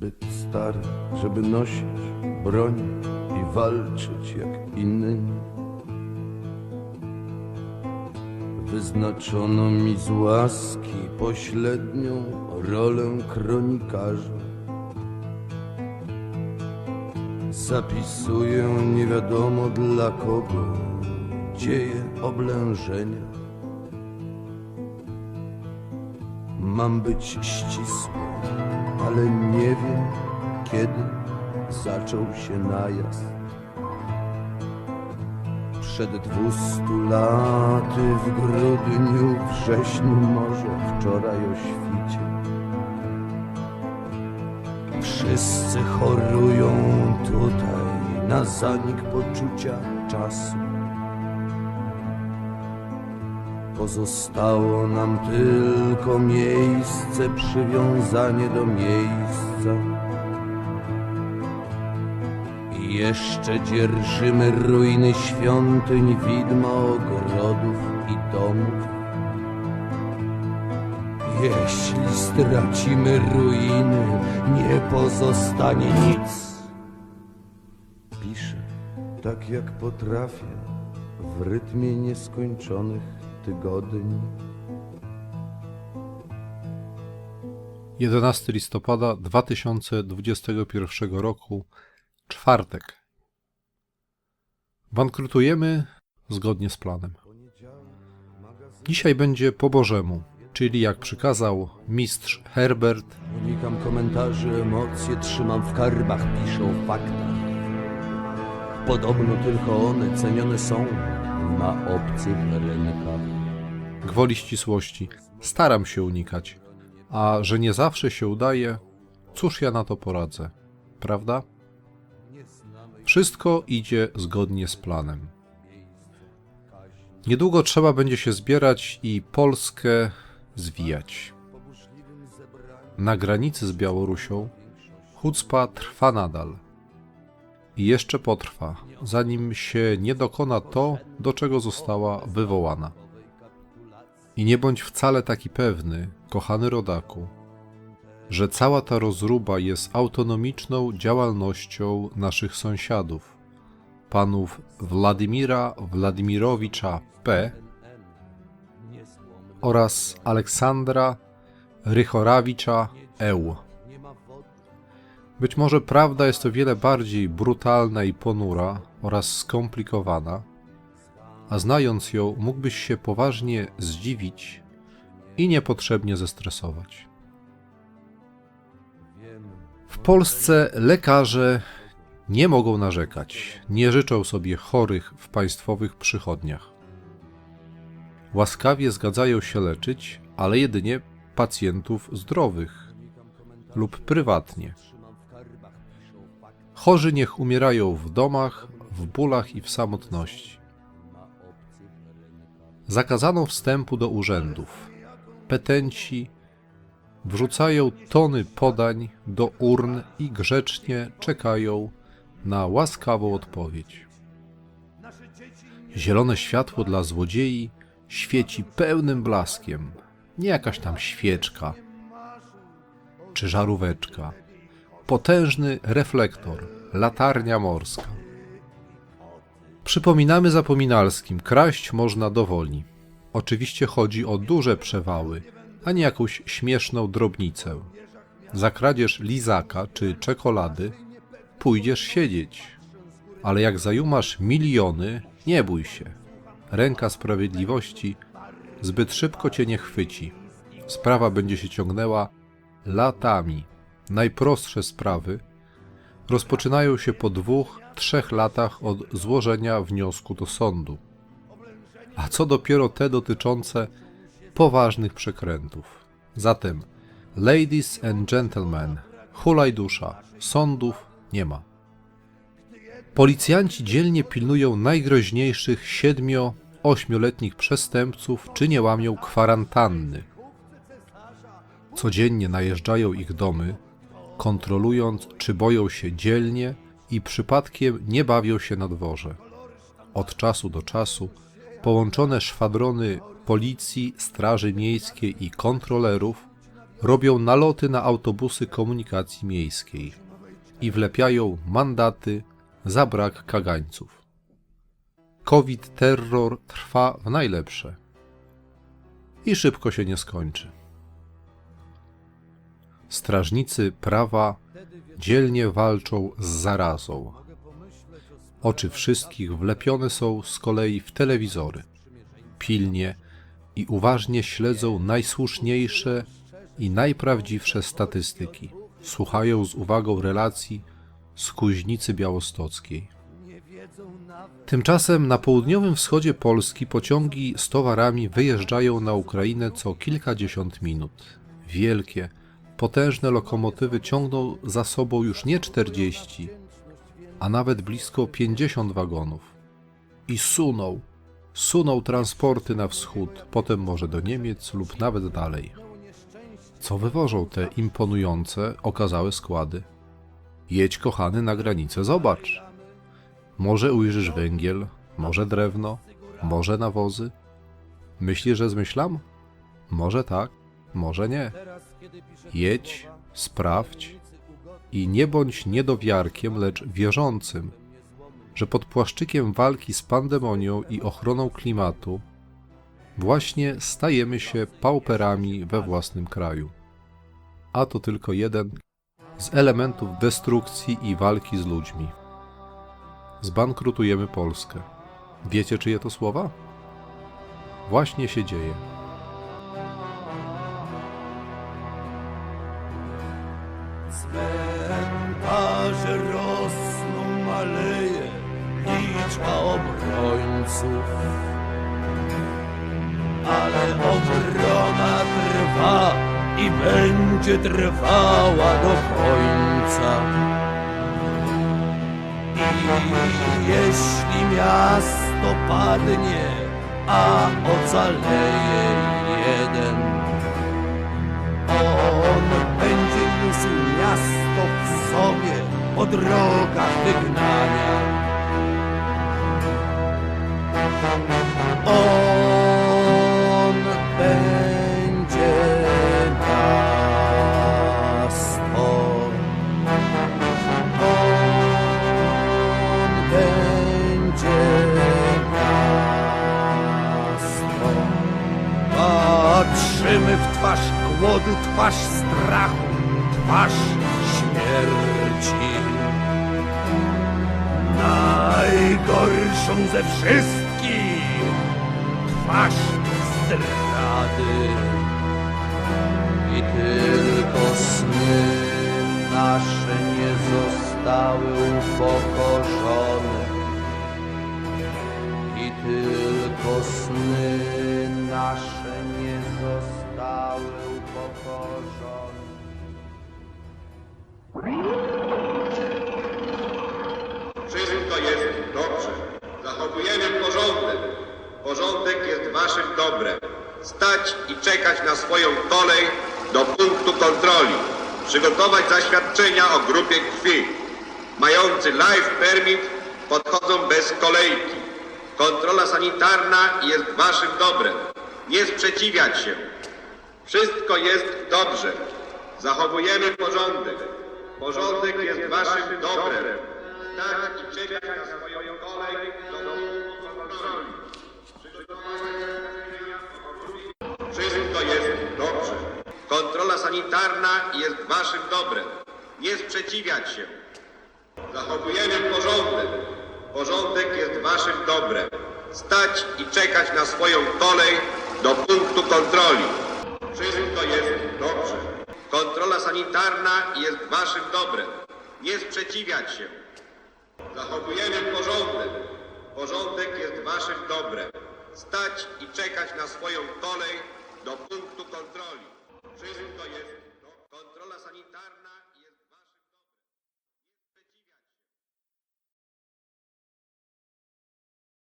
Zbyt stary, żeby nosić broń i walczyć jak inni. Wyznaczono mi z łaski pośrednią rolę kronikarza. Zapisuję nie wiadomo dla kogo dzieje oblężenia. Mam być ścisły, ale nie wiem kiedy zaczął się najazd. Przed dwustu laty w grudniu, wrześniu może wczoraj o świcie. Wszyscy chorują tutaj na zanik poczucia czasu. Pozostało nam tylko miejsce, przywiązanie do miejsca. I jeszcze dzierżymy ruiny świątyń, widma ogrodów i domów. Jeśli stracimy ruiny, nie pozostanie nic. Piszę tak jak potrafię, w rytmie nieskończonych tygodni. 11 listopada 2021 roku, czwartek. Bankrutujemy zgodnie z planem. Dzisiaj będzie po Bożemu, czyli jak przykazał mistrz Herbert, Unikam komentarzy, emocje trzymam w karbach, piszę o faktach. Podobno tylko one cenione są na obcych rynkach. Gwoli ścisłości. Staram się unikać, a że nie zawsze się udaje, cóż ja na to poradzę, prawda? Wszystko idzie zgodnie z planem. Niedługo trzeba będzie się zbierać i Polskę zwijać. Na granicy z Białorusią chucpa trwa nadal. I jeszcze potrwa, zanim się nie dokona to, do czego została wywołana. I nie bądź wcale taki pewny, kochany rodaku, że cała ta rozruba jest autonomiczną działalnością naszych sąsiadów, panów Władimira Władimirowicza P. oraz Aleksandra Rychorawicza Eł. Być może prawda jest o wiele bardziej brutalna i ponura oraz skomplikowana, a znając ją, mógłbyś się poważnie zdziwić i niepotrzebnie zestresować. W Polsce lekarze nie mogą narzekać, nie życzą sobie chorych w państwowych przychodniach. Łaskawie zgadzają się leczyć, ale jedynie pacjentów zdrowych lub prywatnie. Chorzy niech umierają w domach, w bólach i w samotności. Zakazano wstępu do urzędów. Petenci wrzucają tony podań do urn i grzecznie czekają na łaskawą odpowiedź. Zielone światło dla złodziei świeci pełnym blaskiem, nie jakaś tam świeczka czy żaróweczka. Potężny reflektor, latarnia morska. Przypominamy zapominalskim, kraść można dowoli. Oczywiście chodzi o duże przewały, a nie jakąś śmieszną drobnicę. Za kradzież lizaka czy czekolady pójdziesz siedzieć. Ale jak zajumasz miliony, nie bój się. Ręka sprawiedliwości zbyt szybko cię nie chwyci. Sprawa będzie się ciągnęła latami. Najprostsze sprawy rozpoczynają się po dwóch, trzech latach od złożenia wniosku do sądu. A co dopiero te dotyczące poważnych przekrętów. Zatem, ladies and gentlemen, hulaj dusza, sądów nie ma. Policjanci dzielnie pilnują najgroźniejszych siedmio, ośmioletnich przestępców, czy nie łamią kwarantanny. Codziennie najeżdżają ich domy, kontrolując, czy boją się dzielnie i przypadkiem nie bawią się na dworze. Od czasu do czasu połączone szwadrony policji, straży miejskiej i kontrolerów robią naloty na autobusy komunikacji miejskiej i wlepiają mandaty za brak kagańców. COVID terror trwa w najlepsze i szybko się nie skończy. Strażnicy prawa dzielnie walczą z zarazą. Oczy wszystkich wlepione są z kolei w telewizory. Pilnie i uważnie śledzą najsłuszniejsze i najprawdziwsze statystyki. Słuchają z uwagą relacji z Kuźnicy Białostockiej. Tymczasem na południowym wschodzie Polski pociągi z towarami wyjeżdżają na Ukrainę co kilkadziesiąt minut. Wielkie, potężne lokomotywy ciągną za sobą już nie 40, a nawet blisko 50 wagonów. I suną, suną transporty na wschód, potem może do Niemiec lub nawet dalej. Co wywożą te imponujące, okazałe składy? Jedź, kochany, na granicę, zobacz. Może ujrzysz węgiel, może drewno, może nawozy. Myślisz, że zmyślam? Może tak, może nie. Jedź, sprawdź i nie bądź niedowiarkiem, lecz wierzącym, że pod płaszczykiem walki z pandemonią i ochroną klimatu właśnie stajemy się pauperami we własnym kraju. A to tylko jeden z elementów destrukcji i walki z ludźmi. Zbankrutujemy Polskę. Wiecie, czyje to słowa? Właśnie się dzieje. Cmentarze rosną, maleje liczba obrońców. Ale obrona trwa i będzie trwała do końca. I jeśli miasto padnie, a ocaleje po drogach wygnania. On Najgorszą ze wszystkich twarz zdrady. I tylko sny nasze nie zostały upokorzone. Porządek jest waszym dobrem. Stać i czekać na swoją kolej do punktu kontroli. Przygotować zaświadczenia o grupie krwi. Mający life permit podchodzą bez kolejki. Kontrola sanitarna jest waszym dobrem. Nie sprzeciwiać się. Wszystko jest dobrze. Zachowujemy porządek. Porządek jest waszym dobrem. Stać i czekać na swoją kolej Wszystko jest dobrze. Kontrola sanitarna jest waszym dobrem. Nie sprzeciwiać się. Zachowujemy porządek. Porządek jest waszym dobrem. Stać i czekać na swoją kolej do punktu kontroli. Wszystko jest dobrze. Kontrola sanitarna jest waszym dobrem. Nie sprzeciwiać się. Zachowujemy porządek. Porządek jest waszym dobrem. Stać i czekać na swoją kolej do punktu kontroli. Wszystko jest. Kontrola sanitarna